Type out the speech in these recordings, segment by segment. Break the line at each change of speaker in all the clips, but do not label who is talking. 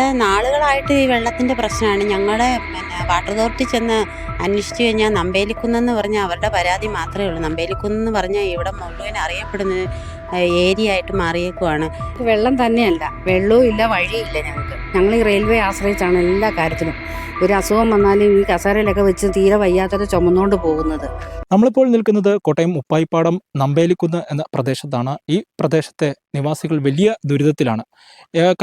നാളുകളായിട്ട് ഈ വെള്ളത്തിന്റെ പ്രശ്നമാണ്. ഞങ്ങളെ പിന്നെ വാട്ടർ അതോറിറ്റി ചെന്ന് അന്വേഷിച്ചു കഴിഞ്ഞാൽ നമ്പേലിക്കുന്നെന്ന് പറഞ്ഞാൽ അവരുടെ പരാതി മാത്രമേ ഉള്ളൂ. നമ്പേലിക്കുന്നെന്ന് പറഞ്ഞാൽ ഇവിടെ മുഴുവൻ അറിയപ്പെടുന്ന ഏരിയ ആയിട്ട് മാറിയേക്കുവാണ്.
വെള്ളം തന്നെയല്ല വെള്ളവും ഇല്ല വഴിയില്ല ഞങ്ങൾക്ക്. ഞങ്ങൾ ഈ റെയിൽവേ ആശ്രയിച്ചാണ് എല്ലാ കാര്യത്തിലും ഒരു അസുഖം വന്നാലും ഈ കസേരയിലൊക്കെ വെച്ച് തീരെ വയ്യാത്തവരെ ചുമന്നുകൊണ്ട് പോകുന്നത്.
നമ്മളിപ്പോൾ നിൽക്കുന്നത് കോട്ടയം ഉപ്പായിപ്പാടം നമ്പേലിക്കുന്ന് എന്ന പ്രദേശത്താണ്. ഈ പ്രദേശത്തെ നിവാസികൾ വലിയ ദുരിതത്തിലാണ്.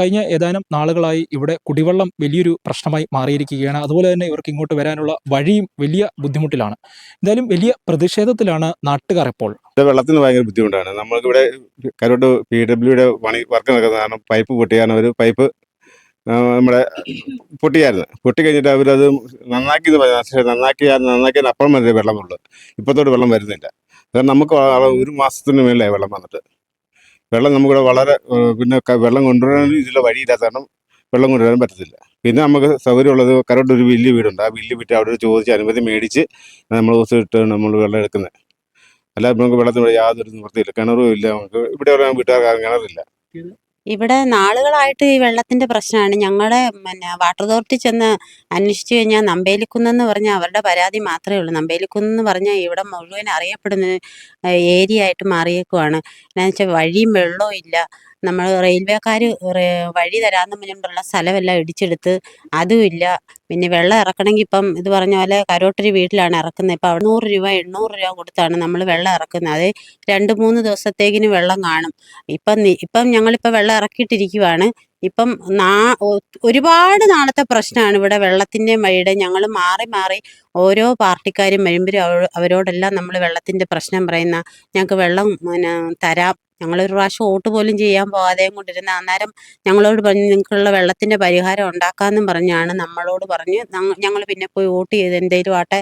കഴിഞ്ഞ ഏതാനും നാളുകളായി ഇവിടെ കുടിവെള്ളം വലിയൊരു പ്രശ്നമായി മാറിയിരിക്കുകയാണ്. അതുപോലെ തന്നെ ഇവർക്ക് ഇങ്ങോട്ട് വരാനുള്ള വഴിയും വലിയ ബുദ്ധിമുട്ടിലാണ്. എന്തായാലും വലിയ പ്രതിഷേധത്തിലാണ് നാട്ടുകാർ ഇപ്പോൾ
ഇത് വെള്ളത്തിന് ഭയങ്കര ബുദ്ധിമുട്ടാണ്. നമ്മൾക്ക് ഇവിടെ കരോട്ട് പി ഡബ്ല്യുടെ പണി വർക്ക് നടക്കുന്ന കാരണം പൈപ്പ് പൊട്ടിയാണ് ഒരു പൈപ്പ് നമ്മുടെ പൊട്ടിയായിരുന്നു. പൊട്ടി കഴിഞ്ഞിട്ട് അവരത് നന്നാക്കി എന്ന് പറഞ്ഞു നന്നാക്കി നന്നാക്കിയാൽ അപ്പുറം വരെ വെള്ളമുള്ളൂ ഇപ്പോഴത്തോട്ട് വെള്ളം വരുന്നില്ല. കാരണം നമുക്ക് ഒരു മാസത്തിന് മേലെ വെള്ളം വന്നിട്ട്. വെള്ളം നമുക്കിവിടെ വളരെ പിന്നെ വെള്ളം കൊണ്ടുവരാൻ ഇതിലുള്ള വഴിയില്ലാത്ത കാരണം വെള്ളം കൊണ്ടുവരാൻ പറ്റത്തില്ല. പിന്നെ നമുക്ക് സൗകര്യമുള്ളത് കരോട്ട് ഒരു വലിയ വീടുണ്ട്. ആ വലിയ വീട്ടിൽ അവിടെ ചോദിച്ച് അനുമതി മേടിച്ച് നമ്മൾ ദിവസം ഇട്ട് നമ്മൾ വെള്ളം എടുക്കുന്നത് അല്ലാതെ നമുക്ക് വെള്ളത്തിന് യാതൊരു നിവൃത്തിയില്ല. കിണറും ഇല്ല. നമുക്ക് ഇവിടെ ഉള്ള വീട്ടുകാർക്ക് കിണറില്ല.
ഇവിടെ നാളുകളായിട്ട് ഈ വെള്ളത്തിന്റെ പ്രശ്നമാണ്. ഞങ്ങളുടെ പിന്നെ വാട്ടർ അതോറിറ്റി ചെന്ന് അന്വേഷിച്ചു കഴിഞ്ഞാൽ നമ്പേലിക്കുന്നെന്ന് പറഞ്ഞാൽ അവരുടെ പരാതി മാത്രമേ ഉള്ളൂ. നമ്പേലിക്കുന്നെന്ന് പറഞ്ഞാൽ ഇവിടെ മുഴുവൻ അറിയപ്പെടുന്ന ഏരിയ ആയിട്ട് മാറിയേക്കുവാണ്. എന്നാന്ന് വെച്ചാൽ വഴിയും വെള്ളവും ഇല്ല. നമ്മൾ റെയിൽവേക്കാർ വഴി തരാമെന്ന് പറഞ്ഞിട്ടുള്ള സ്ഥലമെല്ലാം ഇടിച്ചെടുത്ത് അതുമില്ല പിന്നെ വെള്ളം ഇറക്കണമെങ്കിൽ ഇപ്പം ഇത് പറഞ്ഞ പോലെ കരോട്ടരി വീട്ടിലാണ് ഇറക്കുന്നത്. ഇപ്പം അവിടെ നൂറ് രൂപ എണ്ണൂറ് രൂപ കൊടുത്താണ് നമ്മൾ വെള്ളം ഇറക്കുന്നത്. അത് രണ്ട് മൂന്ന് ദിവസത്തേക്കിന് വെള്ളം കാണും. ഇപ്പം ഇപ്പം ഞങ്ങളിപ്പോൾ വെള്ളം ഇറക്കിയിട്ടിരിക്കുവാണ്. ഇപ്പം നാ ഒരുപാട് നാളത്തെ പ്രശ്നമാണ് ഇവിടെ വെള്ളത്തിന്റെ വഴിയുടെ ഞങ്ങൾ മാറി മാറി ഓരോ പാർട്ടിക്കാരും വരുമ്പോഴും അവ- അവരോടെല്ലാം നമ്മൾ വെള്ളത്തിന്റെ പ്രശ്നം പറയുന്ന ഞങ്ങൾക്ക് വെള്ളം തരാം. ഞങ്ങളൊരു പ്രാവശ്യം വോട്ട് പോലും ചെയ്യാൻ പോകാതെയും കൊണ്ടിരുന്ന അന്നേരം ഞങ്ങളോട് പറഞ്ഞ് നിങ്ങൾക്കുള്ള വെള്ളത്തിന്റെ പരിഹാരം ഉണ്ടാക്കാമെന്നും പറഞ്ഞാണ് നമ്മളോട് പറഞ്ഞ്. ഞങ്ങൾ പിന്നെ പോയി വോട്ട് ചെയ്ത് എന്തേലും ആട്ടെ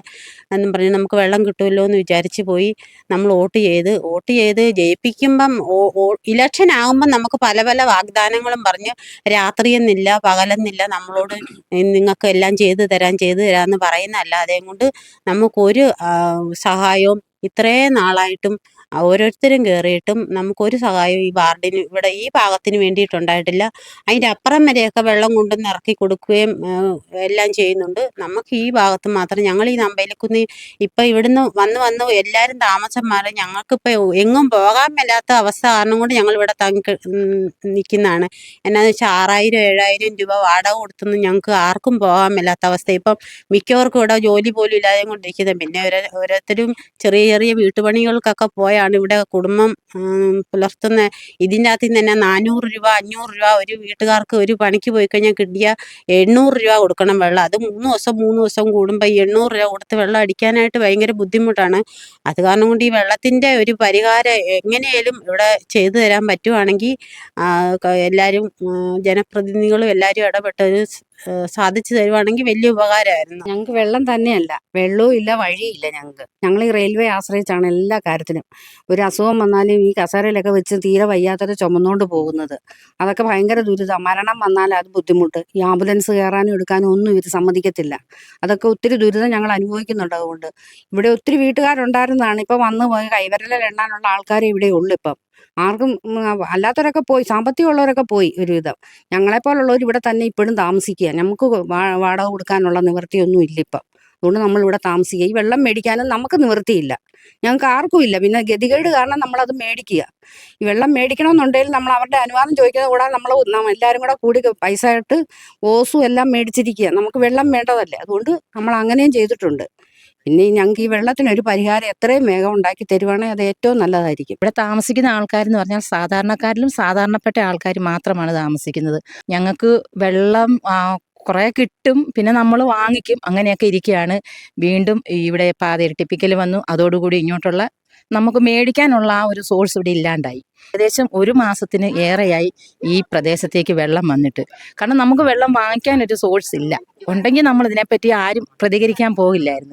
എന്നും പറഞ്ഞ് നമുക്ക് വെള്ളം കിട്ടുമല്ലോ എന്ന് വിചാരിച്ച് പോയി നമ്മൾ വോട്ട് ചെയ്ത്. വോട്ട് ചെയ്ത് ജയിപ്പിക്കുമ്പം ഇലക്ഷൻ ആകുമ്പം നമുക്ക് പല പല വാഗ്ദാനങ്ങളും പറഞ്ഞ് രാത്രിയെന്നില്ല പകലെന്നില്ല നമ്മളോട് നിങ്ങൾക്ക് എല്ലാം ചെയ്തു തരാം ചെയ്തു തരാമെന്ന് പറയുന്നതല്ലാതെയും കൊണ്ട് നമുക്കൊരു സഹായവും ഇത്രേ നാളായിട്ടും ഓരോരുത്തരും കയറിയിട്ടും നമുക്കൊരു സഹായവും ഈ വാർഡിന് ഇവിടെ ഈ ഭാഗത്തിന് വേണ്ടിയിട്ടുണ്ടായിട്ടില്ല. അതിന്റെ അപ്പുറം വരെയൊക്കെ വെള്ളം കൊണ്ടുവന്ന് ഇറക്കി കൊടുക്കുകയും എല്ലാം ചെയ്യുന്നുണ്ട്. നമുക്ക് ഈ ഭാഗത്ത് മാത്രം ഞങ്ങൾ ഈ നമ്പയിലേക്കുന്ന് ഇപ്പം ഇവിടുന്ന് വന്ന് വന്ന് എല്ലാവരും താമസം മാറി ഞങ്ങൾക്കിപ്പോൾ എങ്ങും പോകാൻ മേലാത്ത അവസ്ഥ കാരണം കൊണ്ട് ഞങ്ങൾ ഇവിടെ തങ്ങി നിൽക്കുന്നതാണ്. എന്നാന്ന് വെച്ചാൽ ആറായിരം ഏഴായിരം രൂപ വാടക കൊടുത്തൊന്നും ഞങ്ങൾക്ക് ആർക്കും പോകാൻ മേലാത്ത അവസ്ഥ. ഇപ്പം മിക്കവർക്കും ഇവിടെ ജോലി പോലും ഇല്ലാതെ കൊണ്ടിരിക്കുന്നത് പിന്നെ ഓരോ ഓരോരുത്തരും ചെറിയ ചെറിയ വീട്ടുപണികൾക്കൊക്കെ പോയാണ് ഇവിടെ കുടുംബം പുലർത്തുന്ന. ഇതിന്റെ അകത്ത് തന്നെ നാനൂറ് രൂപ അഞ്ഞൂറ് രൂപ ഒരു വീട്ടുകാർക്ക് ഒരു പണിക്ക് പോയി കഴിഞ്ഞാൽ കിട്ടിയ എണ്ണൂറ് രൂപ കൊടുക്കണം വെള്ളം. അത് മൂന്ന് ദിവസം മൂന്ന് ദിവസം കൂടുമ്പോൾ എണ്ണൂറ് രൂപ കൊടുത്ത് വെള്ളം അടിക്കാനായിട്ട് ഭയങ്കര ബുദ്ധിമുട്ടാണ്. അത് കാരണം കൊണ്ട് ഈ വെള്ളത്തിന്റെ ഒരു പരിഹാരം എങ്ങനെയാലും ഇവിടെ ചെയ്തു തരാൻ പറ്റുവാണെങ്കിൽ എല്ലാവരും ജനപ്രതിനിധികളും എല്ലാവരും ഇടപെട്ട് ഒരു സ്- ആ, സാധിച്ചു തരുവാണെങ്കിൽ വലിയ ഉപകാരമായിരുന്നു.
ഞങ്ങൾക്ക് വെള്ളം തന്നെയല്ല. വെള്ളവും ഇല്ല വഴിയില്ല ഞങ്ങൾക്ക്. ഞങ്ങൾ ഈ റെയിൽവേ ആശ്രയിച്ചാണ് എല്ലാ കാര്യത്തിനും. ഒരു അസുഖം വന്നാലും ഈ കസേരയിലൊക്കെ വെച്ച് തീരെ വയ്യാത്തവരെ ചുമന്നുകൊണ്ട് പോകുന്നത്. അതൊക്കെ ഭയങ്കര ദുരിതം. മരണം വന്നാൽ അത് ബുദ്ധിമുട്ട്. ഈ ആംബുലൻസ് കയറാനും എടുക്കാനും ഒന്നും ഇവർ സമ്മതിക്കത്തില്ല. അതൊക്കെ ഒത്തിരി ദുരിതം ഞങ്ങൾ അനുഭവിക്കുന്നുണ്ട് അതുകൊണ്ട്. ഇവിടെ ഒത്തിരി വീട്ടുകാരുണ്ടായിരുന്നതാണ്. ഇപ്പം വന്ന് പോയി കൈവരലിൽ എണ്ണാനുള്ള ആൾക്കാരെ ഇവിടെ ഉള്ളു ഇപ്പം. ആർക്കും അല്ലാത്തവരൊക്കെ പോയി സാമ്പത്തികമുള്ളവരൊക്കെ പോയി ഒരുവിധം ഞങ്ങളെപ്പോലുള്ളവർ ഇവിടെ തന്നെ ഇപ്പോഴും താമസിക്കുക നമുക്ക് വാടക കൊടുക്കാനുള്ള നിവൃത്തിയൊന്നും ഇല്ല ഇപ്പം. അതുകൊണ്ട് നമ്മളിവിടെ താമസിക്കുക ഈ വെള്ളം മേടിക്കാനും നമുക്ക് നിവൃത്തിയില്ല. ഞങ്ങൾക്ക് ആർക്കും ഇല്ല. പിന്നെ ഗതികേട് കാരണം നമ്മളത് മേടിക്കുക ഈ വെള്ളം മേടിക്കണമെന്നുണ്ടെങ്കിൽ നമ്മൾ അവരുടെ അനുവാദം ചോദിക്കുന്നത് കൂടാതെ നമ്മൾ എല്ലാവരും കൂടെ കൂടി പൈസ ഇട്ട് ഓസും എല്ലാം മേടിച്ചിരിക്കുക നമുക്ക് വെള്ളം വേണ്ടതല്ലേ? അതുകൊണ്ട് നമ്മൾ അങ്ങനെയും ചെയ്തിട്ടുണ്ട്. പിന്നെ ഞങ്ങൾക്ക് ഈ വെള്ളത്തിന് ഒരു പരിഹാരം എത്രയും വേഗം ഉണ്ടാക്കി തരുവാണെങ്കിൽ അത് ഏറ്റവും നല്ലതായിരിക്കും.
ഇവിടെ താമസിക്കുന്ന ആൾക്കാരെന്ന് പറഞ്ഞാൽ സാധാരണക്കാരിലും സാധാരണപ്പെട്ട ആൾക്കാർ മാത്രമാണ് താമസിക്കുന്നത്. ഞങ്ങൾക്ക് വെള്ളം കുറെ കിട്ടും പിന്നെ നമ്മൾ വാങ്ങിക്കും അങ്ങനെയൊക്കെ ഇരിക്കുകയാണ്. വീണ്ടും ഇവിടെ പാത ഇരട്ടിപ്പിക്കൽ വന്നു. അതോടുകൂടി ഇങ്ങോട്ടുള്ള നമുക്ക് മേടിക്കാനുള്ള ആ ഒരു സോഴ്സ് ഇവിടെ ഇല്ലാണ്ടായി. ഏകദേശം ഒരു മാസത്തിന് ഏറെയായി ഈ പ്രദേശത്തേക്ക് വെള്ളം വന്നിട്ട്. കാരണം നമുക്ക് വെള്ളം വാങ്ങിക്കാൻ ഒരു സോഴ്സ് ഇല്ല. ഉണ്ടെങ്കിൽ നമ്മൾ ഇതിനെപ്പറ്റി ആരും പ്രതികരിക്കാൻ പോകില്ലായിരുന്നു.